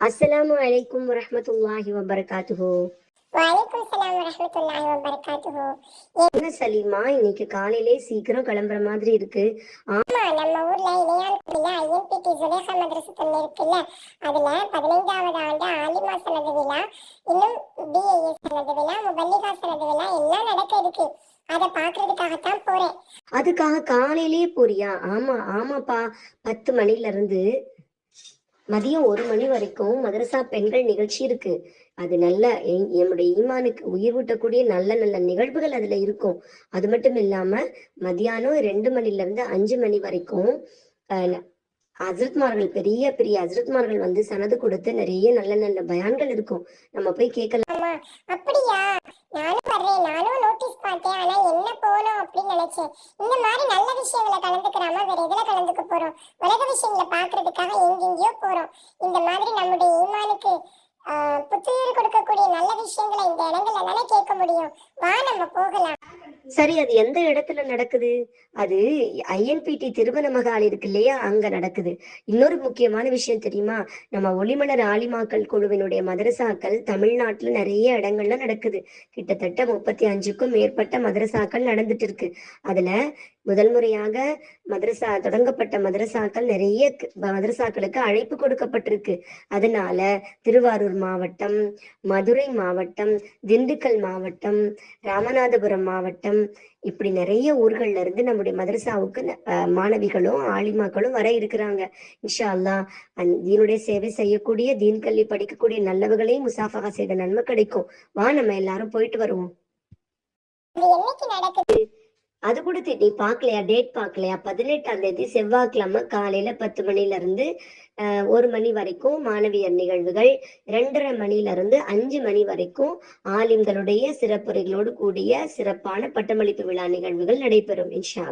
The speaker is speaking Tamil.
அஸ்ஸலாமு அலைக்கும் வரஹ்மத்துல்லாஹி வபரகாத்துஹு. என்ன சலீமா இன்னைக்கு காலையிலே சீக்கிரம் கிளம்புற மாதிரி இருக்கு. ஆமா நம்ம ஊர்ல இளையான்குடியில ஐஎன்பிடி சுலேகா மதரசத்துல இருக்குல்ல? அதுல பதினைந்தாவது ஆண்டு ஆலிமா சனது விழா இன்னும் பிஏஏ சனது விழா முபல்லிகா சனது விழா எல்லாம் நடக்க இருக்கு. அதை பாக்குறதுக்காகத்தான் போறேன். அதுக்காக காலையிலேயே போறியா? ஆமா ஆமாப்பா. பத்து மணில இருந்து மதியம் ஒரு மணி வரைக்கும் மதரசா பெண்கள் நிகழ்ச்சி இருக்கு. அது நல்ல என்னுடைய ஈமானுக்கு உயிர் ஊட்டக்கூடிய நல்ல நல்ல நிகழ்வுகள் அதுல இருக்கும். அது மட்டும் இல்லாம மதியானம் ரெண்டு மணில இருந்து அஞ்சு மணி வரைக்கும் அஹ், பெரிய பெரிய ஹஸ்ரத்மார்கள் வந்து சனது கொடுத்து நிறைய நல்ல நல்ல பயான்கள் இருக்கும். நம்ம போய் கேட்கலாம் அப்படியா? நானும் வர்றேன். நானும் நோட்டீஸ் நினைச்சேன் இந்த மாதிரி நல்ல விஷயங்களை கலந்துக்கிறாம வேற எதுல கலந்துக்க போறோம்? உலக விஷயங்களை பாக்குறதுக்காக எங்கெங்கயோ போறோம். இந்த மாதிரி நம்முடைய ஈமானுக்கு ஆஹ், புத்துயிர் கொடுக்கக்கூடிய நல்ல விஷயங்களை இந்த இடங்கள்ல தானே கேட்க முடியும். வா நம்ம போகலாம். சரி அது எந்த இடத்துல நடக்குது? அது ஐஎன்பிடி திருமண மகால் இருக்கு இல்லையா? அங்க நடக்குது. இன்னொரு முக்கியமான விஷயம் தெரியுமா? நம்ம ஒளிமலர் ஆலிமாக்கள் குழுவினுடைய மதரசாக்கள் தமிழ்நாட்டுல நிறைய இடங்கள்ல நடக்குது. கிட்டத்தட்ட முப்பத்தி அஞ்சுக்கும் மேற்பட்ட மதரசாக்கள் நடந்துட்டு இருக்கு. அதுல முதல் முறையாக மதரசா தொடங்கப்பட்ட மதரசாக்கள் நிறைய மதரசாக்களுக்கு அழைப்பு கொடுக்கப்பட்டிருக்கு. அதனால திருவாரூர் மாவட்டம் மதுரை மாவட்டம் திண்டுக்கல் மாவட்டம் ராமநாதபுரம் மாவட்டம் இப்படி நிறைய ஊர்கள்ல இருந்து நம்முடைய மதரசாவுக்கு அஹ் மாணவிகளும் ஆலிமாக்களும் வர இருக்கிறாங்க. இன்ஷா அல்லாஹ் தீனுடைய சேவை செய்யக்கூடிய தீன் கல்வி படிக்கக்கூடிய நல்லவர்களையும் முசாஃபகா செய்த நன்மை கிடைக்கும். வா நம்ம எல்லாரும் போயிட்டு வருவோம். நடக்குது? அது கூட தெ- நீ பார்க்கலையா டேட் பார்க்கலையா பதினெட்டாம் தேதி செவ்வாய்க்கிழமை காலையில பத்து மணில இருந்து ஒரு மணி வரைக்கும் மாணவியர் நிகழ்வுகள் ரெண்டரை மணில இருந்து அஞ்சு மணி வரைக்கும் ஆலிம்களுடைய சிறப்புரைகளோடு கூடிய சிறப்பான பட்டமளிப்பு விழா நிகழ்வுகள் நடைபெறும் இன்ஷா